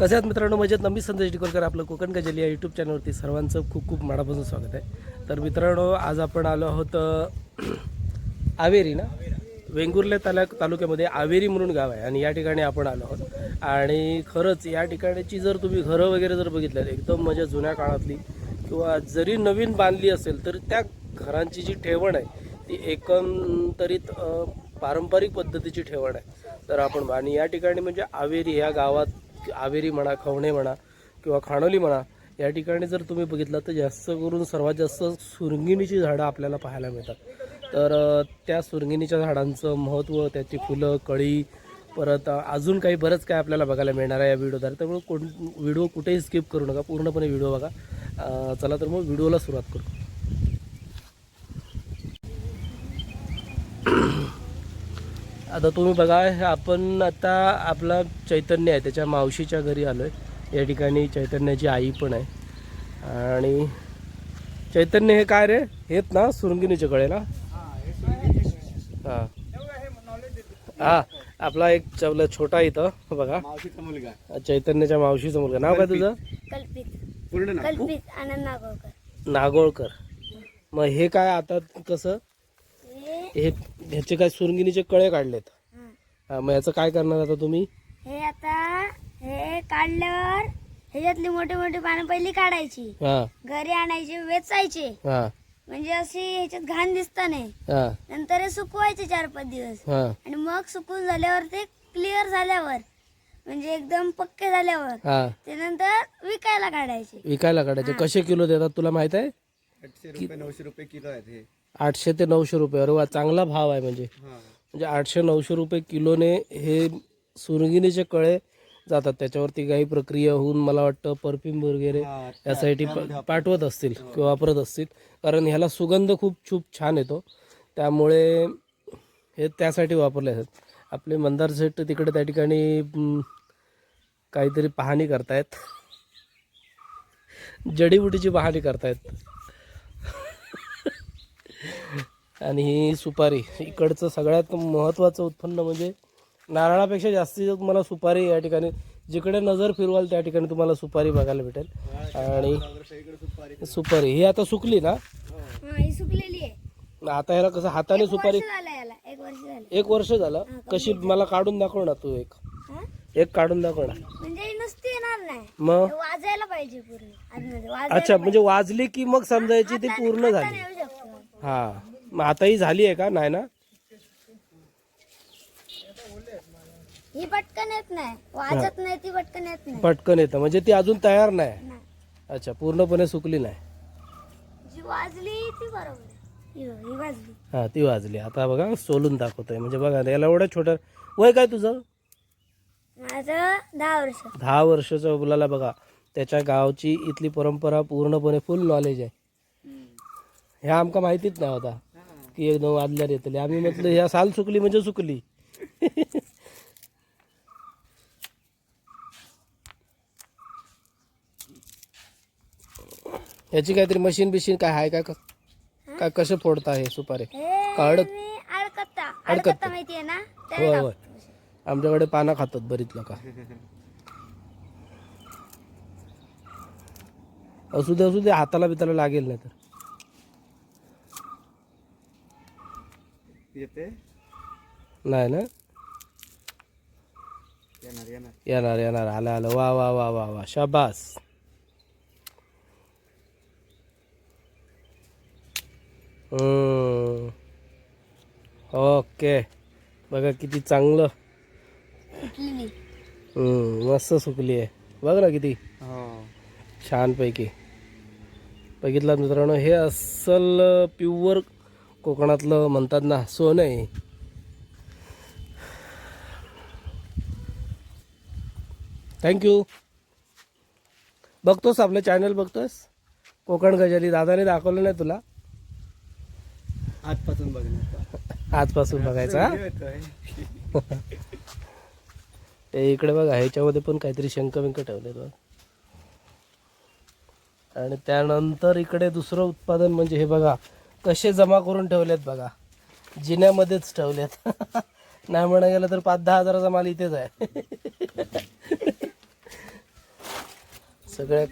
कसे आहेत मित्रांनो? मजेत? नमी संदेश डिकोलकर आपलं कोकण गजली या यूट्यूब चॅनलवरती सर्वांचं खूप खूप मनापासून स्वागत आहे. तर मित्रांनो आज आपण आलो आहोत आवेरी ना? वेंगुर्ले तालुक तालुक्यामध्ये आवेरी म्हणून गाव आहे आणि या ठिकाणी आपण आलो आहोत. आणि खरंच या ठिकाणीची जर तुम्ही घरं वगैरे जर बघितलं एकदम म्हणजे जुन्या काळातली किंवा जरी नवीन बांधली असेल तर त्या घरांची जी ठेवण आहे ती एकंदरीत पारंपरिक पद्धतीची ठेवण आहे. तर आपण आणि या ठिकाणी म्हणजे आवेरी ह्या गावात आवेरी म्हणा खवणे म्हणा किंवा खाणोली म्हणा या ठिकाणी जर तुम्ही बघितलं तर जास्त करून सर्वात जास्त सुरंगिणीची झाडं आपल्याला पाहायला मिळतात. तर त्या सुरंगिणीच्या झाडांचं महत्त्व त्याची फुलं कळी परत अजून काही बरंच काय आपल्याला बघायला मिळणार आहे या व्हिडिओद्वारे. त्यामुळे कोण व्हिडिओ कुठेही स्किप करू नका पूर्णपणे व्हिडिओ बघा. चला तर मग व्हिडिओला सुरुवात करू. आता तुम्ही बघा हे आपण आता आपला चैतन्य आहे त्याच्या मावशीच्या घरी आलो आहे या ठिकाणी चैतन्याची आई पण आहे. आणि चैतन्य हे काय रे? हेत ना सुरंगिनीचे कळे ना? हां. हा आपला एक चवला छोटा इथं बघा. मावशीचा मुलगा चैतन्याच्या मावशीचा मुलगा. नाव काय तुझं? कल्पित. पूर्ण ना कल्पित आनंद नागोळकर. नागोळकर. मग हे काय आता कसं? हे ह्याचे काय सुरंगिनीचे कळे काढलेत. हा. मग याचं काय करणार आता तुम्ही? हे आता हे काढल्यावर ह्याच्यातली मोठी मोठी पानं पहिली काढायची. हां. घरी आणायची वेचायचे. हां. म्हणजे अशी ह्याच्यात घाण दिसता नाही. हां. नंतर हे सुकवायचे चार पाच दिवस. हां. आणि मग सुकून झाल्यावर ते क्लिअर झाल्यावर म्हणजे एकदम पक्के झाल्यावर हां. ते नंतर विकायला काढायचे. विकायला काढायचे. कसे किलो देतात तुला माहीत आहे? आठशे रुपये नऊशे रुपये किलो आहेत हे. आठशे ते नऊशे रुपये. अरे वा चांगला भाव आहे म्हणजे. हा. म्हणजे आठशे नऊशे रुपये किलोने हे सुरंगिनीचे कळे जातात. त्याच्यावरती काही प्रक्रिया होऊन मला वाटतं परफ्यूम वगैरे हा, यासाठी पाठवत असतील किंवा वापरत असतील. कारण ह्याला सुगंध खूप खूप छान येतो. त्यामुळे हे त्यासाठी वापरले जातात आपले मंदार सेट तिकडे त्या ठिकाणी काहीतरी पाहणी करतायत. जडीबुटीची पाहणी करतायत. आणि ही सुपारी इकडचं सगळ्यात महत्त्वाचं उत्पन्न म्हणजे नारळापेक्षा जास्तीत जास्त मला सुपारी या ठिकाणी जिकडे नजर फिरवाल त्या ठिकाणी तुम्हाला सुपारी बघायला भेटेल. आणि सुपारी ही आता सुकली ना? आता ह्याला कसं हाताने सुपारी एक वर्ष झालं. एक वर्ष झालं? कशी मला काढून दाखव ना तू एक? एक काढून दाखव ना. म्हणजे मग? अच्छा म्हणजे वाजली की मग समजायची ती पूर्ण झाली. हा. मग आता ही झाली आहे का? नाही ना? ही पटकन येत नाही. वाजत नाही ती पटकन येत नाही. पटकन येतं. म्हणजे ती अजून तयार नाही? नाही. अच्छा पूर्णपणे सुकली नाही. जी वाजली ती बरोबर आहे. ही बघ, ही वाजली. हा ती वाजली. आता बघा सोलून दाखवतोय. म्हणजे बघा याला एवढं छोटं वय काय तुझं? माझं दहा वर्ष. दहा वर्षाच्या मुलाला बघा. त्याच्या गावची इथली परंपरा पूर्णपणे फुल नॉलेज आहे. ह्या आमका माहितीच नाही होता. की एकदम वाजल्यार येतली आम्ही म्हटलं ह्या साल सुकली म्हणजे सुकली. ह्याची काहीतरी मशीन बिशीन काय आहे? काय काय कसे फोडता हे सुपारी? माहिती आहे ना? होय होय. आमच्याकडे पानं खातात बरीच लोक. असू दे असू दे हाताला बिताला लागेल नाही तर येते. नाही ना? येणार येणार. येणार येणार. आलं आलं. वा वा वा वा वा. शाबास. हम्म. ओके. बघा किती चांगलं. मस्त सुकली आहे. बघ ना किती. हो. छानपैकी. बघितलं मित्रांनो हे अस्सल प्युअर कोकणातलं म्हणतात ना सोनं आहे. थँक्यू बघतोस आपलं चॅनल बघतोस? कोकण गजाली दादाने दाखवलं नाही तुला? आजपासून बघणार आजपासून बघायचा? ते इकडे बघा ह्याच्यामध्ये पण काहीतरी शंख बिंक ठेवले बघ. आणि त्यानंतर इकडे दुसरं उत्पादन म्हणजे हे बघा कसे जमा करून ठेवलेत बघा. जिन्यामध्येच ठेवलेत. नाही म्हणा गेलं तर पाच दहा हजाराचा माल इथेच आहे. सगळ्या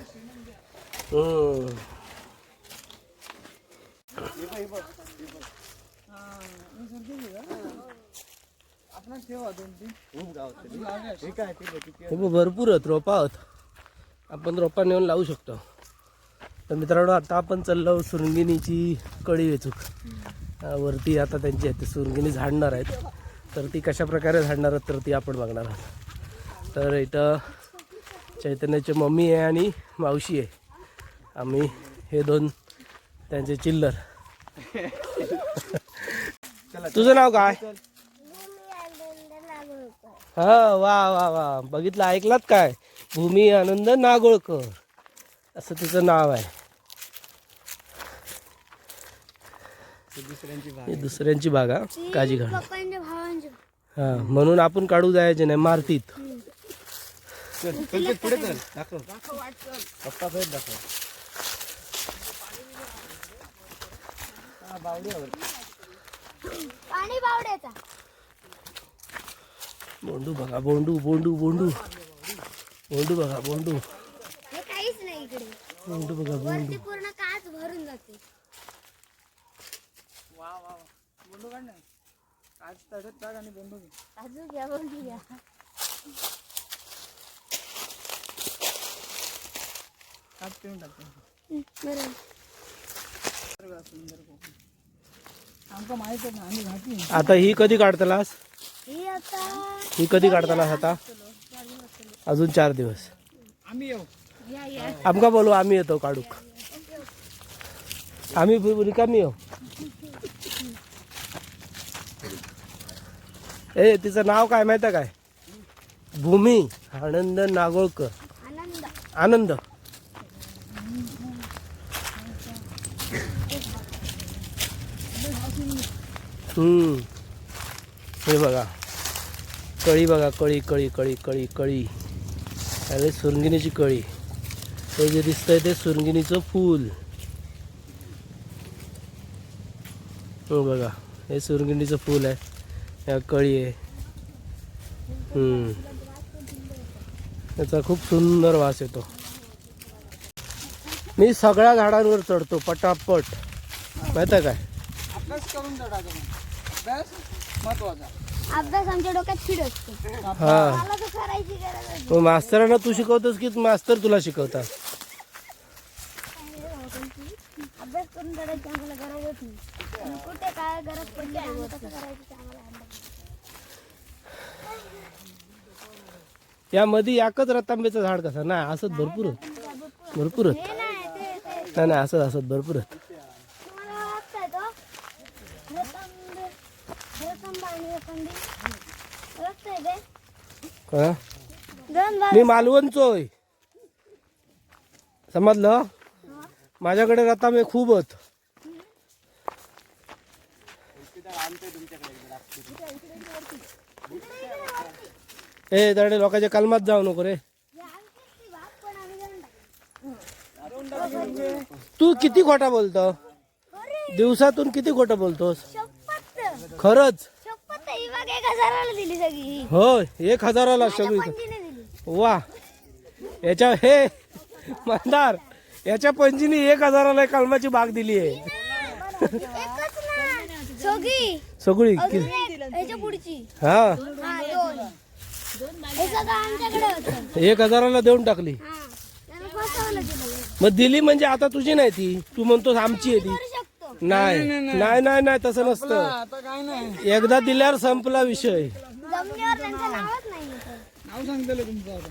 भरपूर आहेत रोपा आहोत. आपण रोपा नेऊन लावू शकतो. तर मित्रांनो आता आपण चाललो सुरंगिनीची कळी वेचूक वरती आता त्यांची आहे ती सुरंगिनी झाडणार आहेत. तर ती कशा प्रकारे झाडणार आहेत तर ती आपण बघणार आहोत. तर इथं चैतन्याची मम्मी आहे आणि मावशी आहे. आम्ही हे दोन त्यांचे चिल्लर. तुझं नाव काय? हा वा वा वा. बघितलं ऐकलात काय? भूमी आनंद नागोळकर. असं तिचं नाव आहे. ते दुसऱ्यांची भाग ही दुसऱ्यांची बागा काजी घाल. पप्पांच्या भावांचे. हा म्हणून आपण काढू जायचे नाही मारतीत. चल चल चल, पुढे चल. दाखव. पप्पा सहित दाखव. हा, बावड्यावर पाणी बावड्याचा. बोंडू बघा बोंडू बोंडू बोंडू. बोंडू बघा बोंडू. हे काहीच नाही इकडे. बोंडू बघा बोंडू. पूर्ण काच भरून जाते. काजू घ्या बोलू घ्या. हं, बरोबर आता ही कधी काढतालास? ही आता ही कधी काढतालास आता? अजून चार दिवस. या या. आमका बोलू आम्ही येतो काढूक. आम्ही रिकामी येऊ. ए तिचं नाव काय माहिती आहे काय? भूमी आनंद नागोळकर. आनंद. आनंद. हम्म. हे बघा. कळी बघा कळी कळी कळी कळी कळी. आणि सुरंगिनीची कळी. हे जे दिसतंय ते सुरंगिनीचं फूल. हो बघा. हे सुरंगिनीचं फूल आहे. या कळी आहे. हम्म. त्याचा खूप सुंदर वास येतो. मी सगळ्या झाडांवर चढतो पटापट. माहिती आहे काय? हा. मास्तरांना तू शिकवतोस की मास्तर तुला शिकवतात? अभ्यास करून कुठे काय गरज पडली कसं करायचं. यामध्ये एकच रतांब्याचं झाड कसं? नाही असत भरपूर आहेत. भरपूर आहेत हे नाही नाही असत असत भरपूर आहेत भाग मी मालवणचोय. समजलं? माझ्याकडे रतांबे खूप आहेत ए तडे लोकांच्या कलमात जाऊ नको रे. ती किती खोटा बोलतो? दिवसातून किती खोटं बोलतोस? खरंच? ही एक हजाराला दिली सगळी पंजीने वा. याच्या हे मंदार याच्या पंचीने एक हजाराला कलमाची बाग दिली आहे. सगळी हा. एक हजाराला देऊन टाकली. हा मग दिली म्हणजे आता तुझी नाही ती. तू म्हणतोस आमची आहे ती. नाही नाही नाही नाही तसं नसतं. एकदा दिल्यावर संपला विषय.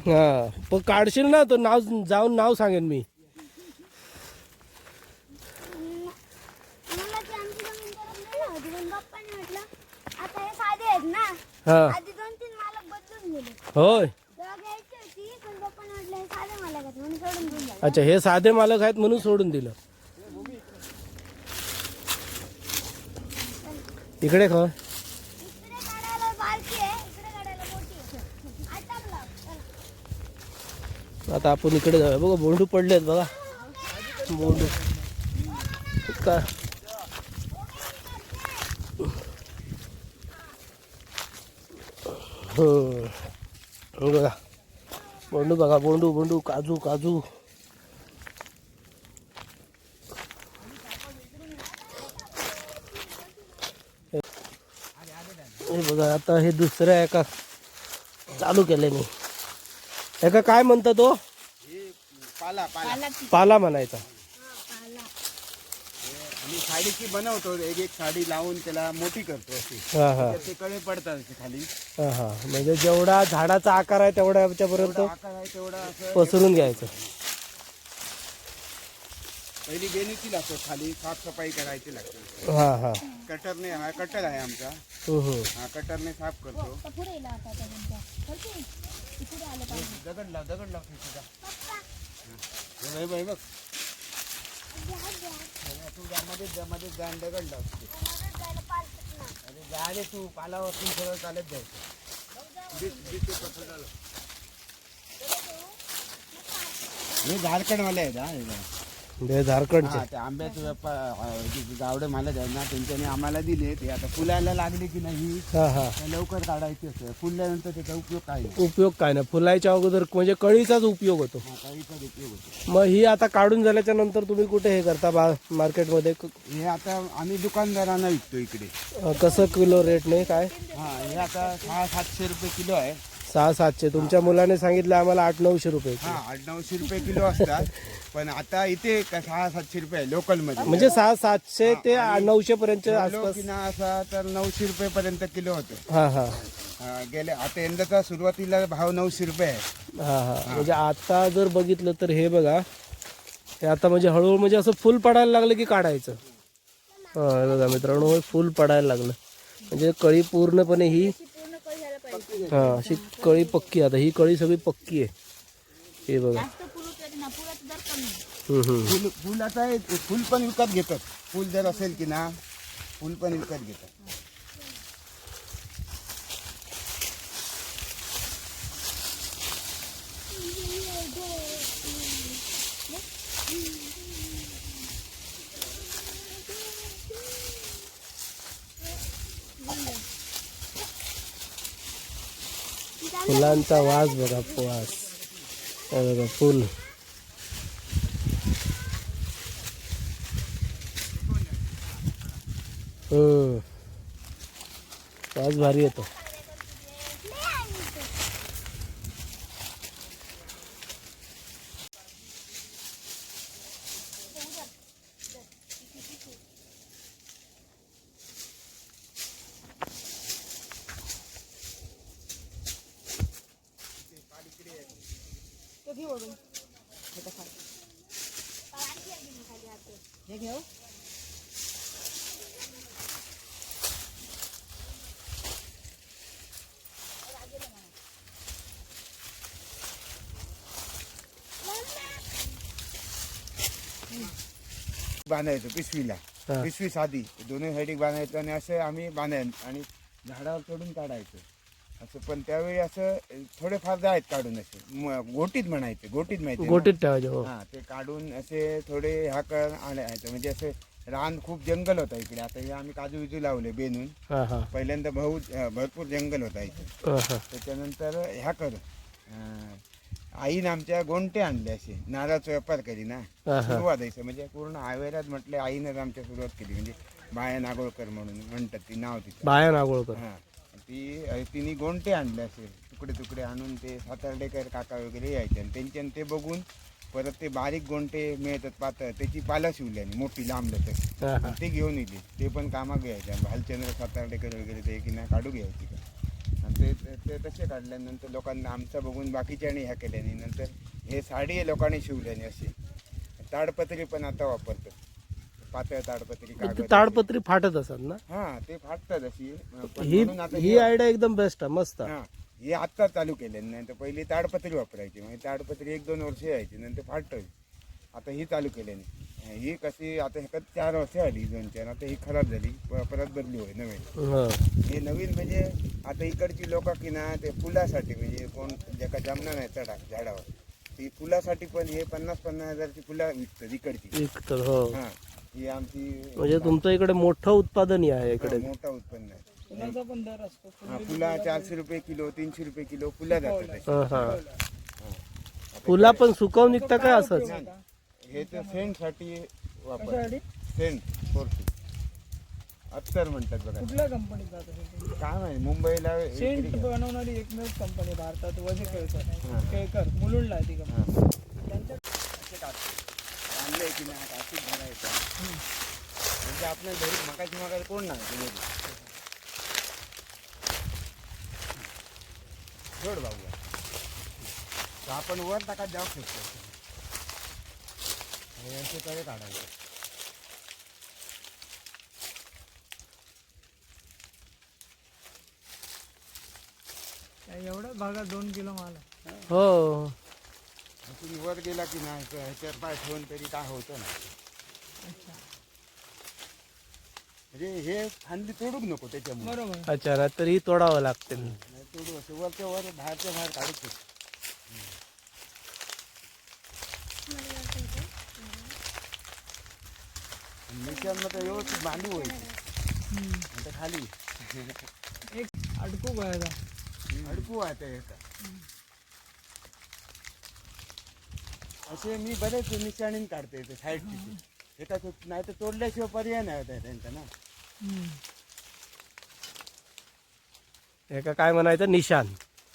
हा पण काढशील ना तर नाव जाऊन नाव सांगेन मी. मला होय. तेव्हा घ्यायची होती पण पप्पाने म्हटलं हे साधे मालक आहेत म्हणून सोडून घेऊन झालं अच्छा हे साधे मालक आहेत म्हणून सोडून दिलं. इकडे खा. इकडे काढायला बारकी आहे इकडे काढायला मोठी आहे आटापला चला. आता आपण इकडे जाऊया. बघा बोंडू पडलेत बघा. बोंडू. का? हम्म. हे. बघा. बोंडू बघा बोंडू बोंडू काजू काजू. बघा आता हे दुसऱ्या एका चालू केले मी. एका काय म्हणतो तो? पाला पाला, पाला म्हणायचा. साडीची बनवतो एक एक साडी लावून त्याला मोठी करतो अशी. हा हा. ते कळे पडतात असे खाली. हा हा. म्हणजे जेवढा झाडाचा आकार आहे तेवढ्यापर्यंत आकार आहे तेवढा असं पसरून घ्यायचं. पहिली बेनीची लागतो खाली साफसफाई करायची लागते. हा हा. कटरने हा कटर आहे आमचा. हम्म, हम्म. हा कटरने साफ करतो. आता पुढे येला आता त्या तुमच्या. चलते. इकडे आलं पाहिजे. दगड लाव दगड लाव हे. हे बघ. तू त्यामध्ये त्यामध्ये जाण दगड लाव अरे जा रे तू पालावरतून सरळ चालत जायचं हे झारखंडवाले आहे हा हे झारखंडचे. हा ते आंब्याचे व्यापार गावडे मालक आहेत ना त्यांच्याने आम्हाला दिले. ते आता फुलायला लागले की नाही हा हा. ते लवकर काढायचे असते. फुलल्यानंतर त्याचा उपयोग काय उपयोग काय नाही. फुलायच्या अगोदर म्हणजे कळीचाच उपयोग होतो. हा, काहीचा उपयोग होतो. मग ही आता काढून झाल्याच्यानंतर तुम्ही कुठे हे करता बा मार्केटमध्ये? क- हे आता आम्ही दुकानदारांना विकतो इकडे. अं, कसं किलो रेट नाही काय? हा हे आता सहा सातशे रुपये किलो आहे. सहा सातशे. तुमच्या मुलाने सांगितलं आम्हाला आठ नऊशे रुपये. हा आठ नऊशे रुपये किलो असतात. पण आता इथे का सहा सातशे रुपये लोकलमध्ये म्हणजे सहा सातशे ते नऊशे आसपास किना असा तर नऊशे रुपये पर्यंत किलो होतो. हा हा. हा, गेले आता यंदाचा सुरुवातीला भाव नऊशे रुपये आहे. हा हा. म्हणजे आता जर बघितलं तर हे बघा हे आता म्हणजे हळूहळू म्हणजे असं फुल पडायला लागलं की काढायचं. हा हे बघा मित्रांनो हे फुल पडायला लागलं. म्हणजे कळी पूर्णपणे ही पूर्ण कळी झालं पाहिजे हा अशी कळी पक्की आता ही कळी सगळी पक्की आहे. हे बघा. फुलाचं दर कमी हम्म, हम्म. फुल फुल आता हे फुल पण विकत घेतात. फुल जर असेल की ना फुल पण विकत घेतात. फुलांचा वास बघा वास. बघा फुल. वास भारी येतो. बांधायचो पिशवीला. हा. पिशवी साधी. दोन्ही साईड बांधायचं आणि असं आम्ही बांधायचं आणि झाडावर चढून काढायचं. असं पण त्यावेळी असं थोडेफार जायत काढून असे म- गोटीत म्हणायचे गोटीत माहिती आहे ना? गोटीत ठेवायचे हो. हा ते काढून असे थोडे ह्या कर आणायचं. म्हणजे असे रान खूप जंगल होता इकडे. आता हे आम्ही काजू विजू लावले बेनून. हा हा. पहिल्यांदा भाऊ भरपूर जंगल होता इथे. हा हा. त्याच्यानंतर ह्या कर अं, आईनं आमच्या गोंटे आणले असे. नारळाचा व्यापार करी ना. सुरुवात आहे म्हणजे पूर्ण आवेरात म्हटले आईनंच आमच्या सुरुवात केली. म्हणजे बाया नागोळकर म्हणून म्हणतात ती नाव तिचं बाया नागोळकर हा. ती तिने गोंटे आणले असे. तुकडे तुकडे आणून ते सातार्डेकर काका वगैरे यायचे. आणि त्यांच्यानं ते बघून परत ते बारीक गोंटे मिळतात पातळ त्याची पाला शिवली आणि मोठी लांब लचक. ते घेऊन येते. ते पण कामात घ्यायचे. भालचंद्र सातार्डेकर वगैरे ते की नाही काढू घ्यायची. ते ते- तसे काढल्यानंतर लोकांना आमचं बघून बाकीच्यानी ह्या केल्याने नंतर हे साडी लोकांनी शिवल्याने अशी. ताडपत्री पण आता वापरतात. पातळ ताडपत्री कागद. ताडपत्री फाटत असतात ना? हा ते फाटतात अशी. पण ही म्हणून आता ही हे- आयडिया एकदम बेस्ट आहे मस्त आहे. हा हे आत्ता चालू केले नाही तर पहिली ताडपत्री वापरायची. म्हणजे ताडपत्री एक दोन वर्ष यायची नंतर फाटत आता ही चालू केल्याने ही कशी आता ह्याच्यात चार वर्ष आली दोन चार आता ही खराब झाली प- परत बदली होय नवीन. हा. हे नवीन म्हणजे आता इकडची लोक की ना ते फुलासाठी म्हणजे कोण ज्याका जमणार नाही चढा झाडावर. ती फुलासाठी पण हे पन्नास पन्नास हजारची फुलं विकतात इकडची. एक तर हो. हा ही आमची म्हणजे तुमचं इकडे मोठं उत्पादन आहे हा, इकडे मोठा उत्पन्न आहे. फुलाचा पण दर असतो. हा फुला चारशे रुपये किलो तीनशे रुपये किलो फुला जातात. हा हा. फुला पण सुकवून निघता काय असंच? हे तर सेंटसाठी वापर कशासाठी सेंट फोर्टी अत्तर म्हणतात बघा कुठल्या कंपनीत जातं? काय माहिती मुंबईला सेंट विक्री. बनवणारी एकमेव कंपनी भारतात वजे केळकर हा. केळकर मुलुंडला आहे ती कंपनी हा. त्यांच्या असे कापते. आणले की नाही कापूस भरायचा म्हणजे आपल्या घरी मकाची मका कोण नाही तुम्ही जोड तर आपण वर टाकात जाऊ शकतो हे असे तळे काढायचे. एवढ्याच भागात दोन किलो माल आहे. हो. तुम्ही वर गेला की नाही तर ह्याच्यावर पाय ठेवून तरी काय होतं ना अच्छा. म्हणजे हे फांदी तोडूक नको त्याच्यामुळे. बरोबर. अच्छा ना तरी तोडावं लागते नाही तोडू असं वरच्या वर बाहेरच्या बाहेर काढू शकतो. मिरच्यांमध्ये व्यवस्थित बांधू व्हायची. आता खाली. एक अडकू बघायचा अडकू आता येतं असे मी बरेच निशाणीन काढते ते. साईडची एका नाही तर तोडल्याशिवाय पर्याय नाही होता त्यांचा ना. एका काय म्हणायचं? निशान.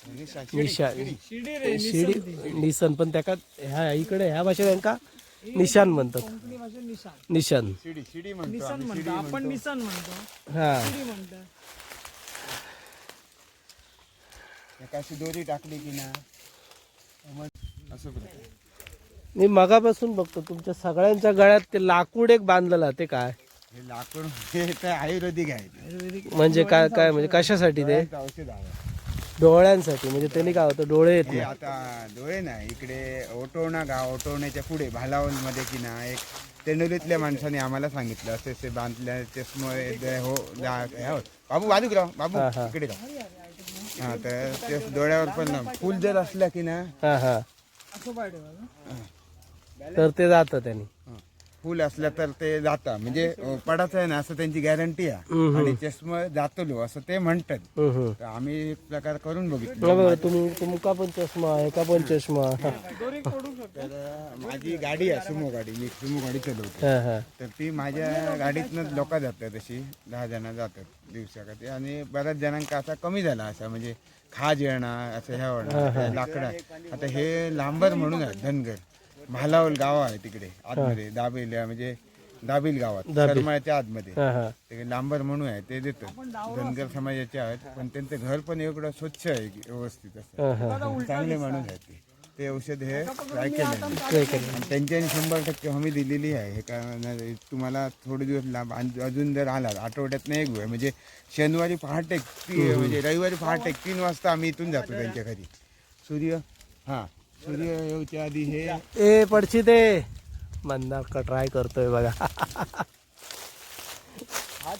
निशाण निशाण. शिडी रे शिडी निसन पण त्याका ह्या इकडे ह्या भाषेत त्यांका निशान म्हणतात. कोकणी भाषेत निशाण निशान. शिडी शिडी म्हणतो निशाण आम्ही, म्हणतो. शिडी आपण म्हणतो. निशाण म्हणतो. हा. शिडी म्हणतो. एका अशी दोरी टाकली की ना मग असं करतो. मी मगापासून बघतो तुमच्या सगळ्यांच्या गळ्यात ते लाकूड एक बांधलेलं ते काय? हे लाकूड हे तर आयुर्वेदिक आहे. आयुर्वेदिक म्हणजे काय काय म्हणजे कशासाठी ते? औषध आहे. डोळ्यांसाठी म्हणजे त्यांनी काय होतं डोळे येत हे नाही आता डोळे ना इकडे ओटवणा गाव ओटवण्याच्या पुढे भालावलमध्ये की ना एक तेंडोलीतल्या माणसाने आम्हाला सांगितलं असे असे बांधल्या चष्मे द- हो दा- हे हो. बाबू बाजूक राव बाबू. इकडे राव हा तर ते डोळ्यावर पण ना फुल जर असलं की ना हा हा तर ते जातं त्यांनी हा. फुल असलं तर ते जाता. म्हणजे पडायचं आहे ना असं त्यांची गॅरंटी आहे. आणि चष्मा जातलो असं ते म्हणतात. तर आम्ही एक प्रकार करून बघितलं. बघा बघा, तुम्ही तुमका पण चष्मा आहे का पण चष्मा? तर माझी गाडी आहे सुमो गाडी. मी सुमो गाडी चालवतो. हा हा. तर ती माझ्या गाडीतनं लोक जातात अशी दहा जण जातात दिवसाकडे आणि बऱ्याच जणांका असा कमी झाला असा. म्हणजे खाज येणार असं ह्या होणार लाकडा. आता हे लांबर म्हणून आहे धनगर. भालावल गाव आहे तिकडे आतमध्ये दाबेल म्हणजे दाबिल गावात दाबेल. करमाळ्याच्या आतमध्ये. हा हा. ते लांबर म्हणून आहे ते देतात. धनगर समाजाचे आहेत पण त्यांचं घर पण एवढं स्वच्छ आहे व्यवस्थित असं. हा हा चांगले माणूस आहेत ते. ते औषध हे ट्राय केले? आणि त्यांच्यानी शंभर टक्के हमी दिलेली आहे. हे कारण तुम्हाला थोडे दिवस लांब आणि अजून जर आलात आठवड्यात एक वेळ. म्हणजे शनिवारी पहाटे ती- म्हणजे रविवारी पहाटे तीन वाजता आम्ही इथून जातो त्यांच्या घरी. सूर्य हां. सूर्य येऊच्या आधी हे ए पडची ते. मंदार का ट्राय करतोय बघा. हात.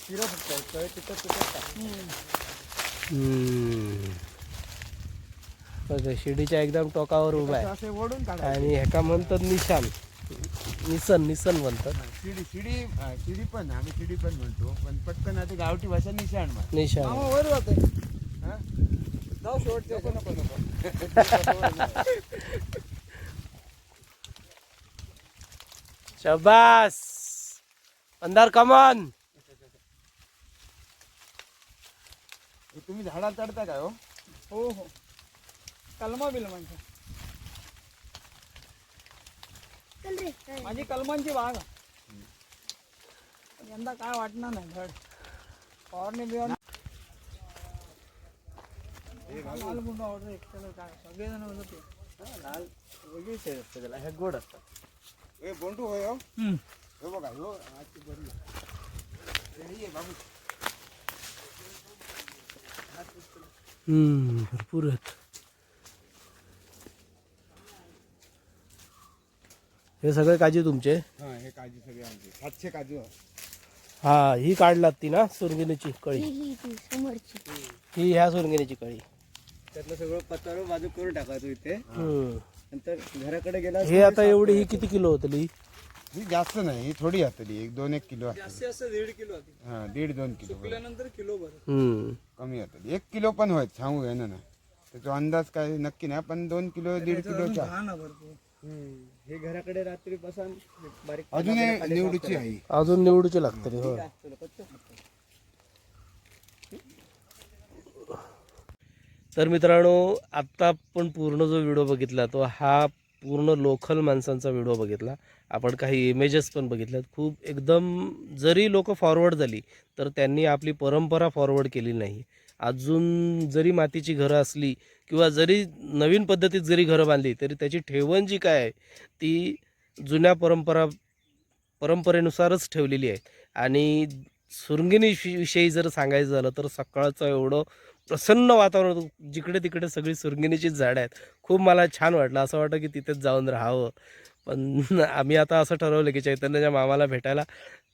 बघा, शिडीच्या एकदम टोकावर उभा आहे. असे ओढून काढा आणि ह्याका म्हणतात निशान निसन निसन म्हणतात. शिडी शिडी शिडी पण आम्ही शिडी पण म्हणतो. पण पटकन आता गावठी भाषा निशाण. मामा वर जाते. हा? जाऊ शेवटच्या नको नको नको. शबास. अंधार कमान तुम्ही झाडाला चढता काय हो? हो हो. कलमा बिलमांच्या माझी कलमांची बाग. यंदा काय वाटणार नाही धड. फवारणी बिवारणी लाल गुंड ऑर्डर एकट्याला काय सगळेजण होते. लाल असते त्याला हे गोड असतात होय हो हम्म. हो बघा आजची बरी आहे. ये बाबू हम्म भरपूर आहेत हे सगळे काजू तुमचे हा हे काजू सगळे आमचे सातशे काजू. हा ही काढलात ती ना सुरगिनीची कळी ही ही ही ह्या सुरगिनीची कळी त्यातलं सगळं पत्तावर बाजू करून टाकायचो इथे. नंतर घराकडे गेला हे आता एवढी ही किती किलो होतली? ही जास्त नाही ही थोडी असतली एक दोन एक किलो असते जास्तीत जास्त दीड किलो होती. हा दीड दोन किलो बरोबर. पिल्यानंतर किलो भर हम्म कमी होतं एक किलो पण होत सांगू आहे ना ना. त्याचा अंदाज काय नक्की नाही पण दोन किलो दीड किलोचा हा. हे घराकडे रात्री बसून बारीक अजून निवडीची आहे. अजून निवडूचे लागतली हो तर मित्रांनो आत्ता आपण पूर्ण जो व्हिडिओ बघितला तो हा पूर्ण लोकल माणसांचा व्हिडिओ बघितला. आपण काही इमेजेस पण बघितल्यात. खूप एकदम जरी लोक फॉरवर्ड झाली तर त्यांनी आपली परंपरा फॉरवर्ड केली नाही. अजून जरी मातीची घरं असली किंवा जरी नवीन पद्धतीत जरी घरं बांधली तरी त्याची ठेवण जी काय आहे ती जुन्या परंपरा परंपरेनुसारच ठेवलेली आहे. आणि सुरंगिणीविषयी जर सांगायचं झालं तर सकाळचं एवढं प्रसन्न वातावरण जिकडे तिकडे सगळी सुरंगिणीचीच झाडं आहेत. खूप मला छान वाटलं. असं वाटतं की तिथेच जाऊन राहावं. पण आम्ही आता असं ठरवलं की चैतन्याच्या मामाला भेटायला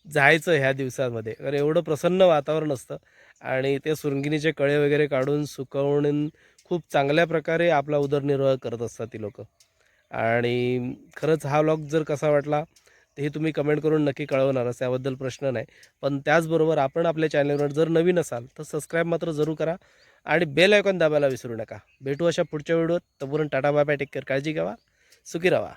जायचं ह्या दिवसांमध्ये. कारण एवढं प्रसन्न वातावरण असतं. आणि ते सुरंगिणीचे कळे वगैरे काढून सुकवून खूप चांगल्या प्रकारे आपला उदरनिर्वाह करत असतात ती लोक. आणि खरंच हा व्लॉग जर कसा वाटला ते तुम्ही कमेंट करून नक्की कळवणारच त्याबद्दल प्रश्न नाही. पण त्याचबरोबर आपण आपल्या चॅनलवर जर नवीन असाल तर सबस्क्राईब मात्र जरूर करा आणि बेल आयकॉन दाबायला विसरू नका. भेटू अशा पुढच्या व्हिडिओत. तोपर्यंत tata bye bye take care काळजी घ्यावा. सुखी राहा.